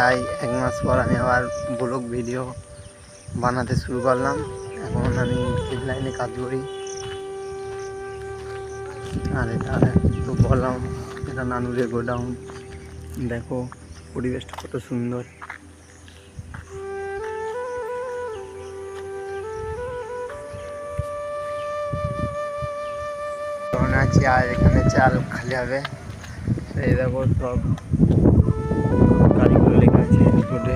প্রায় এক মাস পর আমি আবার ব্লগ ভিডিও বানাতে শুরু করলাম। এখন আমি ফিল্ড লাইনে কাজ করি। আর এটা তো বললাম, এটা নানুরে গোডাউন। দেখো, পরিবেশটা কত সুন্দর। আছি আর এখানে চাল খালি হবে। এই দেখো সব। আছে রোডে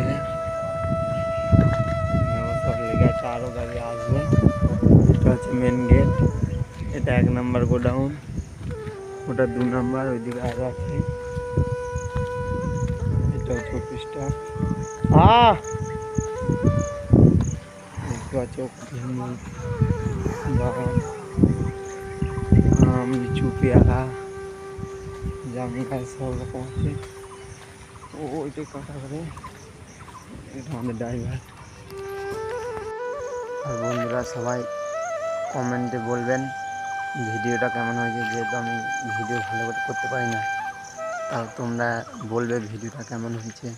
দেখো সব লেখা আছে আরও গাড়ি আসবে এটা হচ্ছে মেন গেট এটা এক নাম্বার গোডাউন ওটা দু নাম্বার ওইদিকে আরও আছে এটা হচ্ছে অফিসটা আহ দেখতে পাচ্ছ বাগান আম লিচু পেয়ারা জাম গাছ সব রকম আছে ও ওইটাই কথা করে আমাদের ড্রাইভার আর বন্ধুরা সবাই কমেন্টে বলবেন, ভিডিওটা কেমন হয়েছে? যেহেতু আমি ভিডিও ভালো করে করতে পারি না তাও তোমরা বলবে ভিডিওটা কেমন হয়েছে।